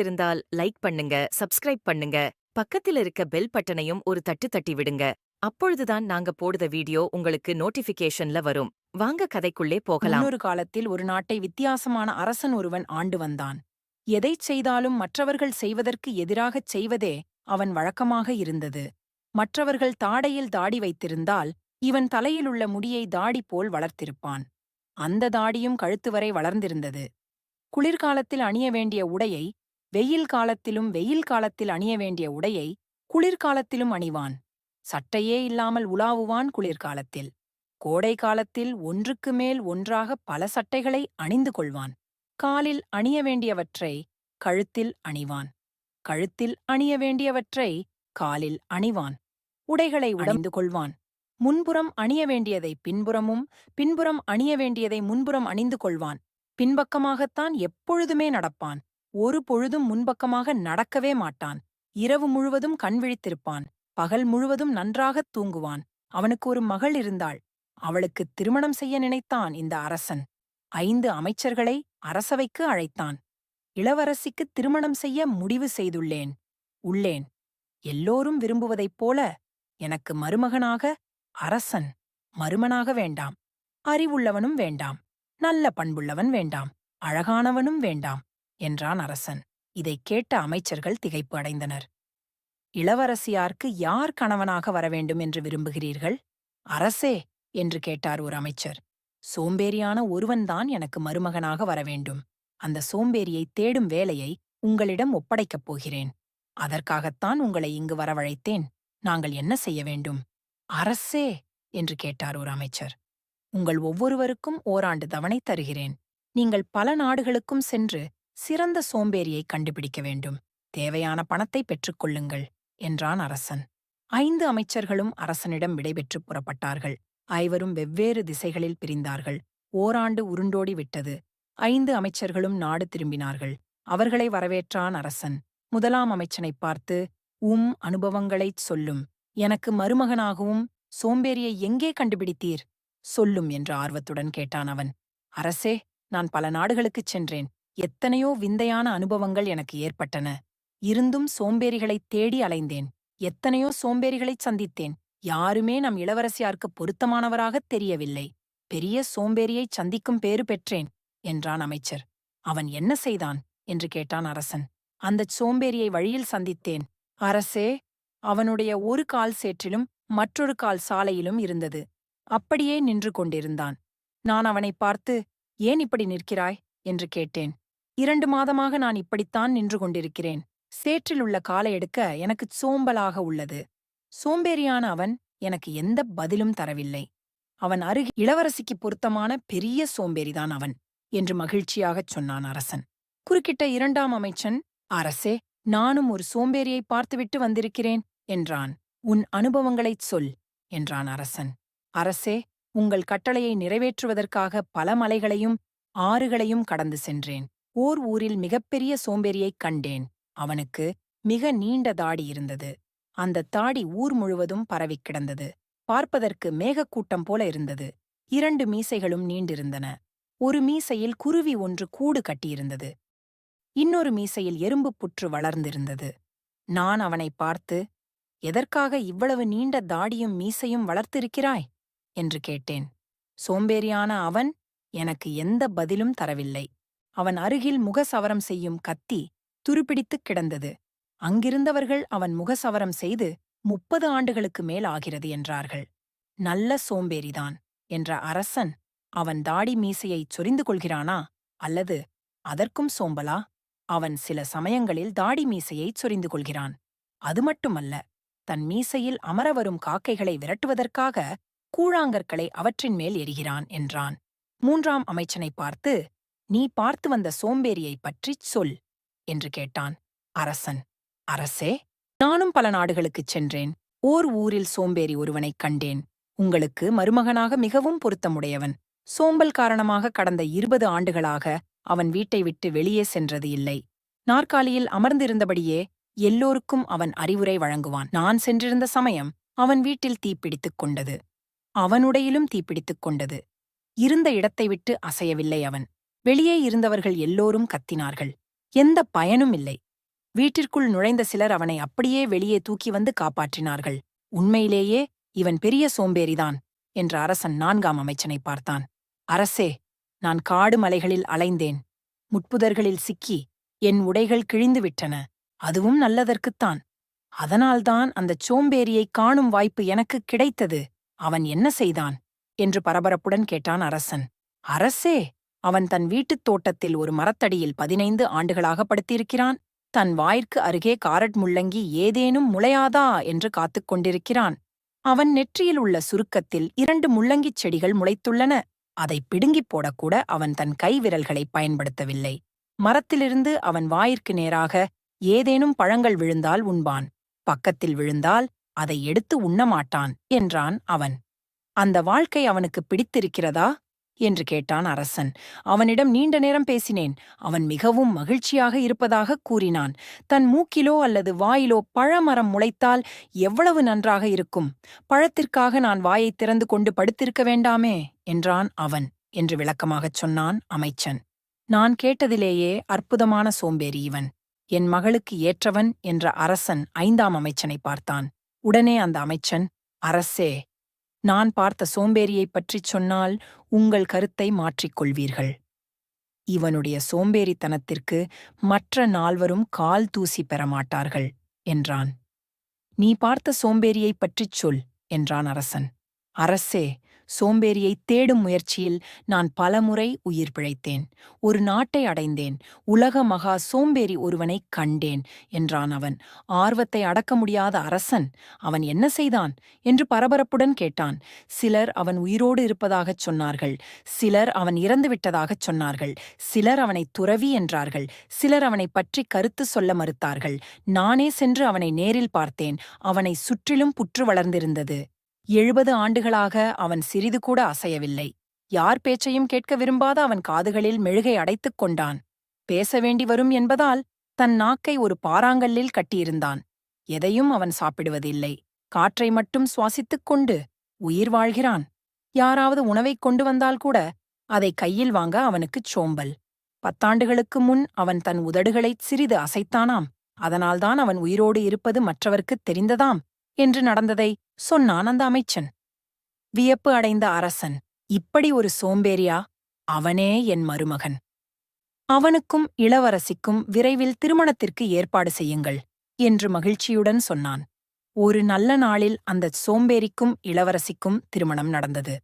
பிடித்திருந்தால் லைக் பண்ணுங்க சப்ஸ்கிரைப் பண்ணுங்க. பக்கத்தில் இருக்க பெல் பட்டனையும் ஒரு தட்டு தட்டி விடுங்க. அப்பொழுதுதான் நாங்க போடுத வீடியோ உங்களுக்கு நோட்டிபிகேஷன்ல வரும். வாங்க கதைக்குள்ளே போகலாம். ஒரு காலத்தில் ஒரு நாட்டை வித்தியாசமான அரசன் ஒருவன் ஆண்டு வந்தான். எதைச் செய்தாலும் மற்றவர்கள் செய்வதற்கு எதிராகச் செய்வதே அவன் வழக்கமாக இருந்தது. மற்றவர்கள் தாடையில் தாடி வைத்திருந்தால் இவன் தலையிலுள்ள முடியை தாடி போல் வளர்த்திருப்பான். அந்த தாடியும் கழுத்து வரை வளர்ந்திருந்தது. குளிர்காலத்தில் அணிய வேண்டிய உடையை வெயில் காலத்திலும் வெயில் காலத்தில் அணிய வேண்டிய உடையை குளிர்காலத்திலும் அணிவான். சட்டையே இல்லாமல் உலாவுவான் குளிர்காலத்தில். கோடை காலத்தில் ஒன்றுக்கு மேல் ஒன்றாக பல சட்டைகளை அணிந்து கொள்வான். காலில் அணிய வேண்டியவற்றை கழுத்தில் அணிவான். கழுத்தில் அணிய வேண்டியவற்றை காலில் அணிவான். உடைகளை உடைந்து கொள்வான். முன்புறம் அணிய வேண்டியதை பின்புறமும் பின்புறம் அணிய வேண்டியதை முன்புறம் அணிந்து கொள்வான். பின்பக்கமாகத்தான் எப்பொழுதுமே நடப்பான். ஒரு பொழுதும் முன்பக்கமாக நடக்கவே மாட்டான். இரவு முழுவதும் கண் விழித்திருப்பான். பகல் முழுவதும் நன்றாகத் தூங்குவான். அவனுக்கு ஒரு மகள் இருந்தாள். அவளுக்கு திருமணம் செய்ய நினைத்தான் இந்த அரசன். ஐந்து அமைச்சர்களை அரசவைக்கு அழைத்தான். இளவரசிக்கு திருமணம் செய்ய முடிவு செய்துள்ளேன். உள்ளேன். எல்லோரும் விரும்புவதைப் போல எனக்கு மருமகனாக அரசன் மருமனாக வேண்டாம். அறிவுள்ளவனும் வேண்டாம். நல்ல பண்புள்ளவன் வேண்டாம். அழகானவனும் வேண்டாம். என்றான் அரசன். இதைக் கேட்ட அமைச்சர்கள் திகைப்பு அடைந்தனர். இளவரசியார்க்கு யார் கணவனாக வரவேண்டும் என்று விரும்புகிறீர்கள்? அரசே! என்று கேட்டார் ஒரு அமைச்சர். சோம்பேறியான ஒருவன்தான் எனக்கு மருமகனாக வரவேண்டும் அந்த சோம்பேறியை தேடும் வேலையை உங்களிடம் ஒப்படைக்கப் போகிறேன். அதற்காகத்தான் உங்களை இங்கு வரவழைத்தேன். நாங்கள் என்ன செய்ய வேண்டும்? அரசே! என்று கேட்டார் ஒரு அமைச்சர். உங்கள் ஒவ்வொருவருக்கும் ஓராண்டு தவணை தருகிறேன். நீங்கள் பல நாடுகளுக்கும் சென்று சிறந்த சோம்பேறியை கண்டுபிடிக்க வேண்டும். தேவையான பணத்தை பெற்றுக்கொள்ளுங்கள் என்றான் அரசன். ஐந்து அமைச்சர்களும் அரசனிடம் விடைபெற்றுப் புறப்பட்டார்கள். ஐவரும் வெவ்வேறு திசைகளில் பிரிந்தார்கள். ஓராண்டு உருண்டோடி விட்டது. ஐந்து அமைச்சர்களும் நாடு திரும்பினார்கள். அவர்களை வரவேற்றான் அரசன். முதலாம் அமைச்சனைப் பார்த்து உம் அனுபவங்களைச் சொல்லும். எனக்கு மருமகனாகவும் சோம்பேறியை எங்கே கண்டுபிடித்தீர்? சொல்லும் என்று ஆர்வத்துடன் கேட்டான் அவன். அரசே நான் பல நாடுகளுக்குச் சென்றேன். எத்தனையோ விந்தையான அனுபவங்கள் எனக்கு ஏற்பட்டன. இருந்தும் சோம்பேறிகளைத் தேடி அலைந்தேன். எத்தனையோ சோம்பேறிகளைச் சந்தித்தேன். யாருமே நம் இளவரசியார்க்கு பொருத்தமானவராகத் தெரியவில்லை. பெரிய சோம்பேறியைச் சந்திக்கும் பேறு பெற்றேன் என்றான் அமைச்சர். அவன் என்ன செய்தான்? என்று கேட்டான் அரசன். அந்தச் சோம்பேறியை வழியில் சந்தித்தேன். அரசே அவனுடைய ஒரு கால் சேற்றிலும் மற்றொரு கால் சாலையிலும் இருந்தது. அப்படியே நின்று கொண்டிருந்தான். நான் அவனைப் பார்த்து ஏன் இப்படி நிற்கிறாய்? என்று கேட்டேன். இரண்டு மாதமாக நான் இப்படித்தான் நின்று கொண்டிருக்கிறேன். சேற்றில் உள்ள காலை எடுக்க எனக்குச் சோம்பலாக உள்ளது. சோம்பேறியான அவன் எனக்கு எந்த பதிலும் தரவில்லை. அவன் அருகே இளவரசிக்கு பொருத்தமான பெரிய சோம்பேறிதான் அவன் என்று மகிழ்ச்சியாகச் சொன்னான் அரசன். குறுக்கிட்ட இரண்டாம் அமைச்சன் அரசே நானும் ஒரு சோம்பேறியை பார்த்துவிட்டு வந்திருக்கிறேன் என்றான். உன் அனுபவங்களைச் சொல் என்றான் அரசன். அரசே உங்கள் கட்டளையை நிறைவேற்றுவதற்காக பல மலைகளையும் ஆறுகளையும் கடந்து சென்றேன். ஓர் ஊரில் மிகப்பெரிய சோம்பேறியைக் கண்டேன். அவனுக்கு மிக நீண்ட தாடி இருந்தது. அந்த தாடி ஊர் முழுவதும் பரவிக் கிடந்தது. பார்ப்பதற்கு மேகக்கூட்டம் போல இருந்தது. இரண்டு மீசைகளும் நீண்டிருந்தன. ஒரு மீசையில் குருவி ஒன்று கூடு கட்டியிருந்தது. இன்னொரு மீசையில் எறும்புப் புற்று வளர்ந்திருந்தது. நான் அவனைப் பார்த்து எதற்காக இவ்வளவு நீண்ட தாடியும் மீசையும் வளர்த்திருக்கிறாய்? என்று கேட்டேன். சோம்பேறியான அவன் எனக்கு எந்த பதிலும் தரவில்லை. அவன் அருகில் முகசவரம் செய்யும் கத்தி துருப்பிடித்துக் கிடந்தது. அங்கிருந்தவர்கள் அவன் முகசவரம் செய்து முப்பது ஆண்டுகளுக்கு மேல் ஆகிறது என்றார்கள். நல்ல சோம்பேறிதான் என்ற அரசன் அவன் தாடி மீசையைச் சொரிந்து கொள்கிறானா? அல்லது அதற்கும் சோம்பலா? அவன் சில சமயங்களில் தாடி மீசையைச் சொரிந்து கொள்கிறான். அது மட்டுமல்ல தன் மீசையில் அமர வரும் காக்கைகளை விரட்டுவதற்காக கூழாங்கற்களை அவற்றின் மேல் எரிகிறான் என்றான். மூன்றாம் அமைச்சனைப் பார்த்து நீ பார்த்து வந்த சோம்பேறியைப் பற்றிச் சொல் என்று கேட்டான். அரசன் அரசே நானும் பல நாடுகளுக்குச் சென்றேன். ஓர் ஊரில் சோம்பேறி ஒருவனைக் கண்டேன். உங்களுக்கு மருமகனாக மிகவும் பொருத்தமுடையவன். சோம்பல் காரணமாக கடந்த இருபது ஆண்டுகளாக அவன் வீட்டை விட்டு வெளியே சென்றது இல்லை. நாற்காலியில் அமர்ந்திருந்தபடியே எல்லோருக்கும் அவன் அறிவுரை வழங்குவான். நான் சென்றிருந்த சமயம் அவன் வீட்டில் தீப்பிடித்துக் கொண்டது. அவனுடையிலும் தீப்பிடித்துக் கொண்டது. இருந்த இடத்தை விட்டு அசையவில்லை அவன். வெளியே இருந்தவர்கள் எல்லோரும் கத்தினார்கள். எந்த பயனும் இல்லை. வீட்டிற்குள் நுழைந்த சிலர் அவனை அப்படியே வெளியே தூக்கி வந்து காப்பாற்றினார்கள். உண்மையிலேயே இவன் பெரிய சோம்பேறிதான் என்ற அரசன் நான்காம் அமைச்சனை பார்த்தான். அரசே நான் காடு மலைகளில் அலைந்தேன். முட்புதர்களில் சிக்கி என் உடைகள் கிழிந்து விட்டன. அதுவும் நல்லதற்குத்தான். அதனால்தான் அந்தச் சோம்பேறியை காணும் வாய்ப்பு எனக்கு கிடைத்தது. அவன் என்ன செய்தான்? என்று பரபரப்புடன் கேட்டான் அரசன். அரசே அவன் தன் வீட்டுத் தோட்டத்தில் ஒரு மரத்தடியில் பதினைந்து ஆண்டுகளாக படுத்திருக்கிறான் தன் வாய்க்கு அருகே காரட் முள்ளங்கி ஏதேனும் முளையாதா? என்று காத்துக் கொண்டிருக்கிறான். அவன் நெற்றியில் உள்ள சுருக்கத்தில் இரண்டு முள்ளங்கிச் செடிகள் முளைத்துள்ளன. அதை பிடுங்கிப் போடக்கூட அவன் தன் கை விரல்களை பயன்படுத்தவில்லை. மரத்திலிருந்து அவன் வாயிற்கு நேராக ஏதேனும் பழங்கள் விழுந்தால் உண்பான். பக்கத்தில் விழுந்தால் அதை எடுத்து உண்ணமாட்டான் என்றான் அவன். அந்த வாழ்க்கை அவனுக்கு பிடித்திருக்கிறதா? என்று கேட்டான் அரசன். அவனிடம் நீண்ட நேரம் பேசினேன். அவன் மிகவும் மகிழ்ச்சியாக இருப்பதாக கூறினான். தன் மூக்கிலோ அல்லது வாயிலோ பழமரம் முளைத்தால் எவ்வளவு நன்றாக இருக்கும்? பழத்திற்காக நான் வாயைத் திறந்து கொண்டு படுத்திருக்க வேண்டாமே? என்றான் அவன் என்று விளக்கமாகச் சொன்னான் அமைச்சன். நான் கேட்டதிலேயே அற்புதமான சோம்பேறி இவன். என் மகளுக்கு ஏற்றவன் என்ற அரசன் ஐந்தாம் அமைச்சனை பார்த்தான். உடனே அந்த அமைச்சன் அரசே நான் பார்த்த சோம்பேறியைப் பற்றிச் சொன்னால் உங்கள் கருத்தை மாற்றிக்கொள்வீர்கள். இவனுடைய சோம்பேறித்தனத்திற்கு மற்ற நால்வரும் கால் தூசி பெறமாட்டார்கள் என்றான். நீ பார்த்த சோம்பேறியைப் பற்றிச் சொல் என்றான் அரசன். அரசே சோம்பேறியைத் தேடும் முயற்சியில் நான் பலமுறை உயிர் பிழைத்தேன். ஒரு நாட்டை அடைந்தேன். உலக மகா சோம்பேறி ஒருவனைக் கண்டேன் என்றான் அவன். ஆர்வத்தை அடக்க முடியாத அரசன் அவன் என்ன செய்தான்? என்று பரபரப்புடன் கேட்டான். சிலர் அவன் உயிரோடு இருப்பதாகச் சொன்னார்கள். சிலர் அவன் இறந்துவிட்டதாகச் சொன்னார்கள். சிலர் அவனை துறவி என்றார்கள். சிலர் அவனைப் பற்றி கருத்து சொல்ல மறுத்தார்கள். நானே சென்று அவனை நேரில் பார்த்தேன். அவனை சுற்றிலும் புற்று வளர்ந்திருந்தது. எழுபது ஆண்டுகளாக அவன் சிறிது கூட அசையவில்லை. யார் பேச்சையும் கேட்க விரும்பாத அவன் காதுகளில் மெழுகை அடைத்துக் கொண்டான். பேச வேண்டி வரும் என்பதால் தன் நாக்கை ஒரு பாறாங்கல்லில் கட்டியிருந்தான். எதையும் அவன் சாப்பிடுவதில்லை. காற்றை மட்டும் சுவாசித்துக் கொண்டு உயிர் வாழ்கிறான். யாராவது உணவைக் கொண்டு வந்தால் கூட அதை கையில் வாங்க அவனுக்குச் சோம்பல். பத்தாண்டுகளுக்கு முன் அவன் தன் உதடுகளைச் சிறிது அசைத்தானாம். அதனால்தான் அவன் உயிரோடு இருப்பது மற்றவர்க்குத் தெரிந்ததாம். என்று நடந்ததை சொன்னான் அந்த அமைச்சன். வியப்பு அடைந்த அரசன் இப்படி ஒரு சோம்பேறியா? அவனே என் மருமகன். அவனுக்கும் இளவரசிக்கும் விரைவில் திருமணத்திற்கு ஏற்பாடு செய்யுங்கள் என்று மகிழ்ச்சியுடன் சொன்னான். ஒரு நல்ல நாளில் அந்தச் சோம்பேறிக்கும் இளவரசிக்கும் திருமணம் நடந்தது.